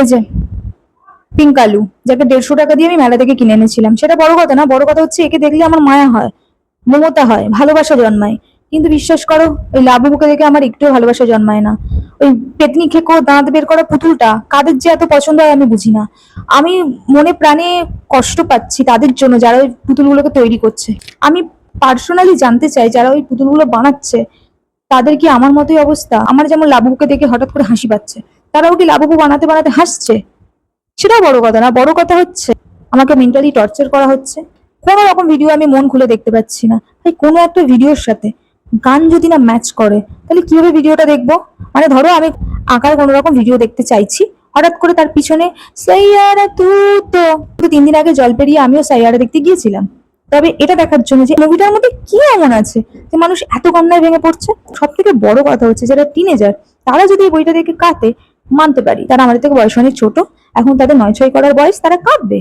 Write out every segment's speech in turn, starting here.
এই যে পিঙ্ক আলু, যাকে দেড়শো টাকা দিয়ে আমি মেলা থেকে কিনে এনেছিলাম। সেটা বড় কথা না, বড় কথা হচ্ছে একে দেখলে আমার মায়া হয়, মমতা হয়, ভালোবাসা জন্মায়। কিন্তু বিশ্বাস করো, ওই লাবুবুকে দেখে আমার একটু ভালোবাসা জন্মায় না। ওই পেতনি খেকো দাঁত বের করা পুতুলটা, কাদের যে এত পছন্দ হয় আমি বুঝি না। আমি মনে প্রাণে কষ্ট পাচ্ছি তাদের জন্য যারা ওই পুতুলগুলোকে তৈরি করছে। আমি পার্সোনালি জানতে চাই, যারা ওই পুতুলগুলো বানাচ্ছে, তাদের কি আমার মতোই অবস্থা? আমার যেমন লাবুবুকে দেখে হঠাৎ করে হাসি পাচ্ছে। তারাও কি লাবুবু বানাতে বানাতে হাসছে। সেটাও বড় কথা না, বড় কথা হচ্ছে আমাকে মেন্টালি টর্চার করা হচ্ছে। কোনো রকম ভিডিও আমি মন খুলে দেখতে পাচ্ছি না। তাই কোনো একটা ভিডিওর সাথে গান যদি না ম্যাচ করে, তাহলে কীভাবে ভিডিওটা দেখব? মানে ধরো আমি আঁকার কোনো রকম ভিডিও দেখতে চাইছি, হঠাৎ করে তার পিছনে সাইয়ারা তু তো। তিন দিন আগে জল পেরিয়ে আমিও সাইয়ারা দেখতে গিয়েছিলাম। তবে এটা দেখার জন্য যে মুভিটার মধ্যে কি এমন আছে যে মানুষ এত কান্নায় ভেঙে পড়ছে? সব থেকে বড় কথা হচ্ছে যারা টিনেজার তারা যদি এই বইটা দেখে কাঁদে মানতে পারি। তারা আমাদের থেকে বয়স অনেক ছোট। এখন তাদের নয় ছয় করার বয়স তারা কাঁদবে।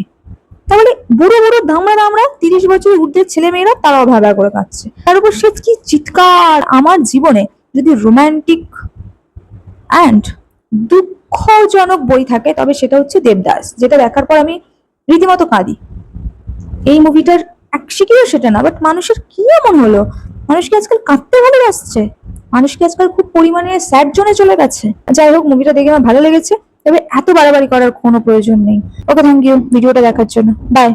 তাহলে বুড়ো বুড়ো দামড়া দামড়া তিরিশ বছরের ঊর্ধ্বের ছেলে মেয়েরা তারাও ভাবা করে কাঁদছে। তার উপর সে কি চিৎকার? আমার জীবনে যদি রোমান্টিক অ্যান্ড দুঃখজনক বই থাকে, তবে সেটা হচ্ছে দেবদাস, যেটা দেখার পর আমি রীতিমতো কাঁদি। এই মুভিটার অ্যাকশিকিও সেটা না বাট মানুষের কি এমন হলো? মানুষকে আজকাল কাঁদতে ভালোবাসছে? মানুষ কি আজকাল খুব পরিমাণে স্যাড জোনে চলে গেছে। যাই হোক মুভিটা দেখে আমার ভালো লেগেছে। তবে এত বাড়াবাড়ি করার কোনো প্রয়োজন নেই। ওকে থ্যাংক ইউ ভিডিওটা দেখার জন্য। বাই